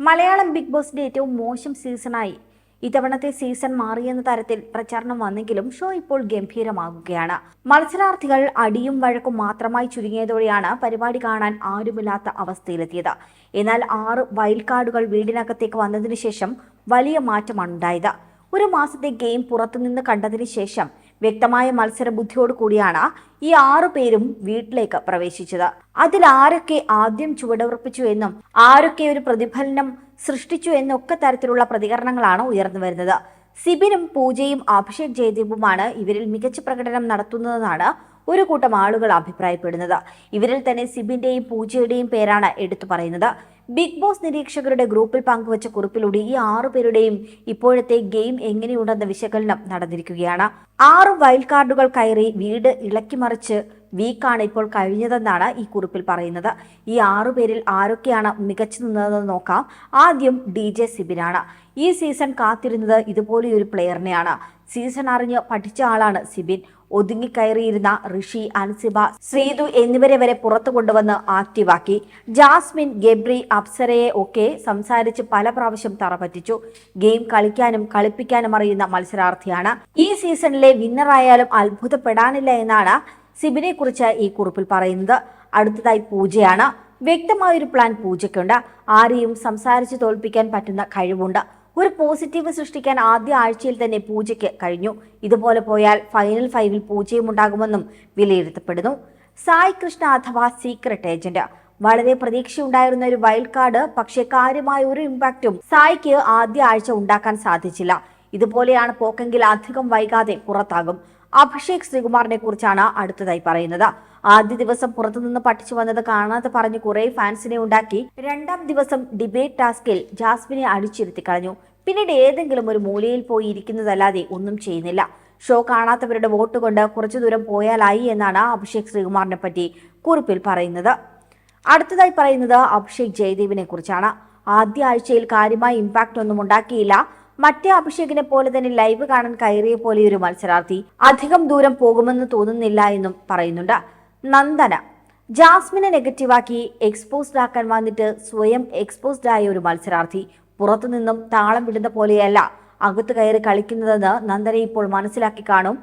Malayalam big ബോസിന്റെ ഏറ്റവും മോശം സീസണായി. ഇത്തവണത്തെ സീസൺ മാറിയെന്ന തരത്തിൽ പ്രചാരണം വന്നെങ്കിലും ഷോ ഇപ്പോൾ ഗംഭീരമാകുകയാണ്. മത്സരാർത്ഥികൾ അടിയും വഴക്കും മാത്രമായി ചുരുങ്ങിയതോടെയാണ് പരിപാടി കാണാൻ ആരുമില്ലാത്ത അവസ്ഥയിലെത്തിയത്. എന്നാൽ ആറ് വൈൽഡ് കാർഡുകൾ വീടിനകത്തേക്ക് വന്നതിന് ശേഷം വലിയ മാറ്റമാണ് ഉണ്ടായത്. ഒരു മാസത്തെ ഗെയിം പുറത്തുനിന്ന് കണ്ടതിന് ശേഷം വ്യക്തമായ മത്സര ബുദ്ധിയോട് കൂടിയാണ് ഈ ആറു പേരും വീട്ടിലേക്ക് പ്രവേശിച്ചത്. അതിൽ ആരൊക്കെ ആദ്യം ചുവടുറപ്പിച്ചു എന്നും ആരൊക്കെ ഒരു പ്രതിഫലനം സൃഷ്ടിച്ചു എന്നൊക്കെ തരത്തിലുള്ള പ്രതികരണങ്ങളാണ് ഉയർന്നു വരുന്നത്. സിബിനും പൂജയും അഭിഷേക് ജയദീപുമാണ് ഇവരിൽ മികച്ച പ്രകടനം നടത്തുന്നതെന്നാണ് ഒരു കൂട്ടം ആളുകൾ അഭിപ്രായപ്പെടുന്നത്. ഇവരിൽ തന്നെ സിബിന്റെയും പൂജയുടെയും പേരാണ് എടുത്തു പറയുന്നത്. ബിഗ് ബോസ് നിരീക്ഷകരുടെ ഗ്രൂപ്പിൽ പങ്കുവച്ച കുറിപ്പിലൂടെ ഈ ആറു പേരുടെയും ഇപ്പോഴത്തെ ഗെയിം എങ്ങനെയുണ്ടെന്ന വിശകലനം നടന്നിരിക്കുകയാണ്. ആറ് വൈൽഡ് കാർഡുകൾ കയറി വീട് ഇളക്കിമറിച്ച് വീക്കാണ് ഇപ്പോൾ കഴിഞ്ഞതെന്നാണ് ഈ കുറിപ്പിൽ പറയുന്നത്. ഈ ആറു പേരിൽ ആരൊക്കെയാണ് മികച്ചു നിന്നതെന്ന് നോക്കാം. ആദ്യം ഡി ജെ സിബിനാണ്. ഈ സീസൺ കാത്തിരുന്നത് ഇതുപോലെയൊരു പ്ലെയറിനെയാണ്. സീസൺ അറിഞ്ഞ് പഠിച്ച ആളാണ് സിബിൻ. ഒതുങ്ങിക്കയറിയിരുന്ന ഋഷി അൻസിബ ശ്രീതു എന്നിവരെ വരെ പുറത്തു കൊണ്ടുവന്ന് ആക്റ്റീവാക്കി. ജാസ്മിൻ ഗബ്രി അപ്സരയെ ഒക്കെ സംസാരിച്ച് പല പ്രാവശ്യം തറപറ്റിച്ചു. ഗെയിം കളിക്കാനും കളിപ്പിക്കാനും അറിയുന്ന മത്സരാർത്ഥിയാണ്. ഈ സീസണിലെ വിന്നറായാലും അത്ഭുതപ്പെടാനില്ല എന്നാണ് സിബിനെ കുറിച്ച് ഈ കുറിപ്പിൽ പറയുന്നത്. അടുത്തതായി പൂജയാണ്. വ്യക്തമായൊരു പ്ലാൻ പൂജയ്ക്കുണ്ട്. ആരെയും സംസാരിച്ച് തോൽപ്പിക്കാൻ പറ്റുന്ന കഴിവുണ്ട്. ഒരു പോസിറ്റീവ് സൃഷ്ടിക്കാൻ ആദ്യ ആഴ്ചയിൽ തന്നെ പൂജയ്ക്ക് കഴിഞ്ഞു. ഇതുപോലെ പോയാൽ ഫൈനൽ ഫൈവിൽ പൂജയും ഉണ്ടാകുമെന്നും വിലയിരുത്തപ്പെടുന്നു. സായ് കൃഷ്ണ അഥവാ സീക്രട്ട് ഏജന്റ് വളരെ പ്രതീക്ഷയുണ്ടായിരുന്ന ഒരു വൈൽഡ് കാർഡ് പക്ഷേ കാര്യമായ ഒരു ഇമ്പാക്റ്റും സായിക്ക് ആദ്യ ആഴ്ച ഉണ്ടാക്കാൻ സാധിച്ചില്ല. ഇതുപോലെയാണ് പോക്കെങ്കിൽ അധികം വൈകാതെ പുറത്താകും. അഭിഷേക് ശ്രീകുമാറിനെ കുറിച്ചാണ് അടുത്തതായി പറയുന്നത്. ആദ്യ ദിവസം പുറത്തുനിന്ന് പഠിച്ചു വന്നത് കാണാതെ പറഞ്ഞ് കുറെ ഫാൻസിനെ ഉണ്ടാക്കി രണ്ടാം ദിവസം ഡിബേറ്റ് ടാസ്കിൽ ജാസ്മിനെ അടിച്ചിരുത്തി കളഞ്ഞു. പിന്നീട് ഏതെങ്കിലും ഒരു മൂലയിൽ പോയി ഇരിക്കുന്നതല്ലാതെ ഒന്നും ചെയ്യുന്നില്ല. ഷോ കാണാത്തവരുടെ വോട്ട് കൊണ്ട് കുറച്ചു ദൂരം പോയാലായി എന്നാണ് അഭിഷേക് ശ്രീകുമാറിനെ പറ്റി കുറിപ്പിൽ പറയുന്നത്. അടുത്തതായി പറയുന്നത് അഭിഷേക് ജയദേവിനെ കുറിച്ചാണ്. ആദ്യ ആഴ്ചയിൽ കാര്യമായ ഇമ്പാക്റ്റ് ഒന്നും ഉണ്ടാക്കിയില്ല. മറ്റേ അഭിഷേകിനെ പോലെ തന്നെ ലൈവ് കാണാൻ കയറിയ പോലെ ഒരു മത്സരാർത്ഥി. അധികം ദൂരം പോകുമെന്ന് തോന്നുന്നില്ല എന്നും പറയുന്നുണ്ട്. നന്ദന. ജാസ്മിനെ നെഗറ്റീവാക്കി എക്സ്പോസ്ഡ് ആക്കാൻ വന്നിട്ട് സ്വയം എക്സ്പോസ്ഡ് ആയ ഒരു മത്സരാർത്ഥി. പുറത്തുനിന്നും താളം വിടുന്ന പോലെയല്ല അകത്ത് കയറി കളിക്കുന്നതെന്ന് നന്ദന ഇപ്പോൾ മനസ്സിലാക്കി കാണും.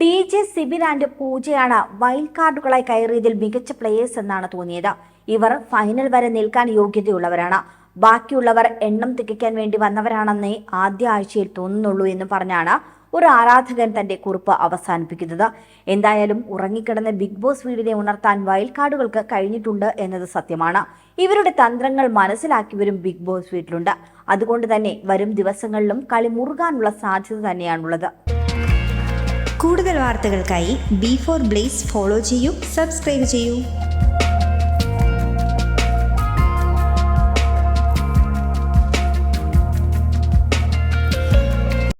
ഡി ജെ സിബിൻ ആൻഡ് പൂജയാണ് വൈൽഡ് കാർഡുകളായി കയറിയതിൽ മികച്ച പ്ലേയേഴ്സ് എന്നാണ് തോന്നിയത്. ഇവർ ഫൈനൽ വരെ നിൽക്കാൻ യോഗ്യതയുള്ളവരാണ്. ബാക്കിയുള്ളവർ എണ്ണം തികയ്ക്കാൻ വേണ്ടി വന്നവരാണെന്നേ ആദ്യ ആഴ്ചയിൽ തോന്നുന്നുള്ളൂ എന്ന് പറഞ്ഞാണ് ഒരു ആരാധകൻ തന്റെ കുറിപ്പ് അവസാനിപ്പിക്കുന്നത്. എന്തായാലും ഉറങ്ങിക്കിടന്ന ബിഗ് ബോസ് വീടിനെ ഉണർത്താൻ വൈൽഡ് കാർഡുകൾക്ക് കഴിഞ്ഞിട്ടുണ്ട് എന്നത് സത്യമാണ്. ഇവരുടെ തന്ത്രങ്ങൾ മനസ്സിലാക്കിയവരും ബിഗ് ബോസ് വീട്ടിലുണ്ട്. അതുകൊണ്ട് തന്നെ വരും ദിവസങ്ങളിലും കളി മുറുകാനുള്ള സാധ്യത തന്നെയാണുള്ളത്. കൂടുതൽ വാർത്തകൾക്കായി ബി ഫോർ ബ്ലേസ് ഫോളോ ചെയ്യൂ സബ്സ്ക്രൈബ് ചെയ്യൂ.